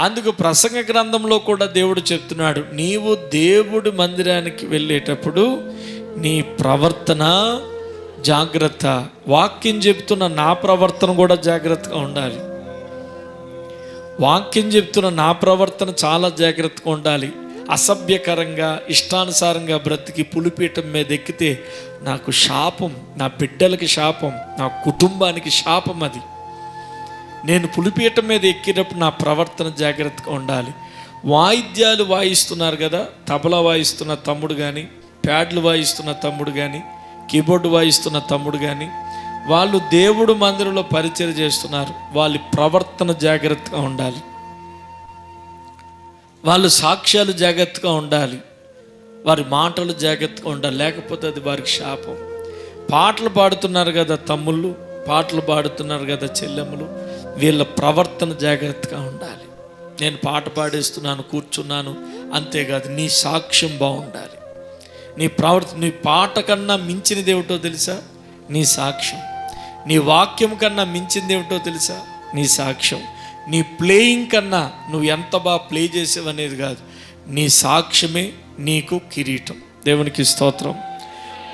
అందుకు ప్రసంగ గ్రంథంలో కూడా దేవుడు చెప్తున్నాడు నీవు దేవుడి మందిరానికి వెళ్ళేటప్పుడు నీ ప్రవర్తన జాగ్రత్త. వాక్యం చెప్తున్న నా ప్రవర్తన కూడా జాగ్రత్తగా ఉండాలి. వాక్యం చెప్తున్న నా ప్రవర్తన చాలా జాగ్రత్తగా ఉండాలి. అసభ్యకరంగా ఇష్టానుసారంగా బ్రతికి పులిపీఠం మీద ఎక్కితే నాకు శాపం నా బిడ్డలకి శాపం నా కుటుంబానికి శాపం అది. నేను పులిపీఠం మీద ఎక్కినప్పుడు నా ప్రవర్తన జాగ్రత్తగా ఉండాలి. వాయిద్యాలు వాయిస్తున్నారు కదా తబలా వాయిస్తున్న తమ్ముడు కానీ ప్యాడ్లు వాయిస్తున్న తమ్ముడు కానీ కీబోర్డు వాయిస్తున్న తమ్ముడు కానీ వాళ్ళు దేవుడు మందిరంలో పరిచయం చేస్తున్నారు. వాళ్ళ ప్రవర్తన జాగ్రత్తగా ఉండాలి. వాళ్ళు సాక్ష్యాలు జాగ్రత్తగా ఉండాలి. వారి మాటలు జాగ్రత్తగా ఉండాలి. లేకపోతే అది వారికి శాపం. పాటలు పాడుతున్నారు కదా తమ్ముళ్ళు పాటలు పాడుతున్నారు కదా చెల్లెములు వీళ్ళ ప్రవర్తన జాగ్రత్తగా ఉండాలి. నేను పాట పాడేస్తున్నాను కూర్చున్నాను అంతేకాదు నీ సాక్ష్యం బాగుండాలి. నీ ప్రవర్తన నీ పాట కన్నా మించినది ఏమిటో తెలుసా? నీ సాక్ష్యం. నీ వాక్యం కన్నా మించింది ఏమిటో తెలుసా? నీ సాక్ష్యం. నీ ప్లేయింగ్ కన్నా నువ్వు ఎంత బాగా ప్లే చేసేవనేది కాదు. నీ సాక్ష్యమే నీకు కిరీటం. దేవునికి స్తోత్రం.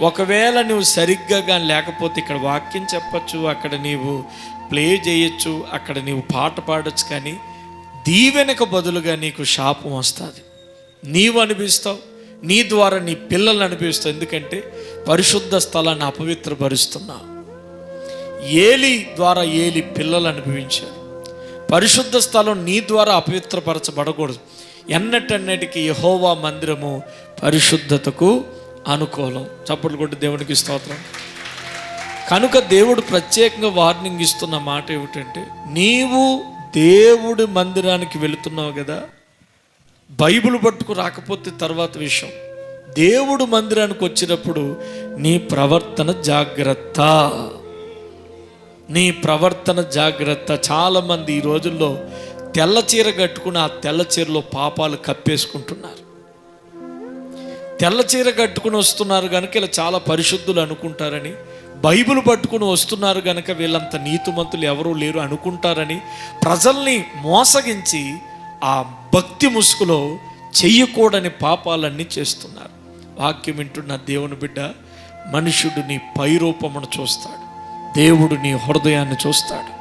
ఒకవేళ నువ్వు సరిగ్గా కానీ లేకపోతే ఇక్కడ వాక్యం చెప్పచ్చు అక్కడ నీవు ప్లే చేయొచ్చు అక్కడ నీవు పాట పాడొచ్చు కానీ దీవెనకు బదులుగా నీకు శాపం వస్తుంది. నీవు అనిపిస్తావు నీ ద్వారా నీ పిల్లలు అనిపిస్తావు ఎందుకంటే పరిశుద్ధ స్థలాన్ని అపవిత్రపరుస్తున్నావు ఏలి ద్వారా ఏలి పిల్లలు అనుభవించారు. పరిశుద్ధ స్థలం నీ ద్వారా అపవిత్రపరచబడకూడదు. ఎన్నటన్నిటికీ యహోవా మందిరము పరిశుద్ధతకు అనుకూలం. చప్పట్లు కొట్టి దేవునికి స్తోత్రం. కనుక దేవుడు ప్రత్యేకంగా వార్నింగ్ ఇస్తున్న మాట ఏమిటంటే నీవు దేవుడి మందిరానికి వెళుతున్నావు కదా బైబిల్ పట్టుకు రాకపోతే తర్వాత విషయం. దేవుడు మందిరానికి వచ్చినప్పుడు నీ ప్రవర్తన జాగ్రత్త. నీ ప్రవర్తన జాగ్రత్త. చాలామంది ఈ రోజుల్లో తెల్ల చీర కట్టుకుని ఆ తెల్ల చీరలో పాపాలు కప్పేసుకుంటున్నారు. తెల్ల చీర కట్టుకుని వస్తున్నారు కనుక ఇలా చాలా పరిశుద్ధులు అనుకుంటారని బైబిల్ పట్టుకుని వస్తున్నారు కనుక వీళ్ళంత నీతిమంతులు ఎవరూ లేరు అనుకుంటారని ప్రజల్ని మోసగించి ఆ భక్తి ముసుగులో చెయ్యకూడని పాపాలన్నీ చేస్తున్నారు. వాక్యం వింటున్న దేవుని బిడ్డ మనుషుడు నీ పైరూపమును చూస్తాడు. దేవుడు నీ హృదయాన్ని చూస్తాడు.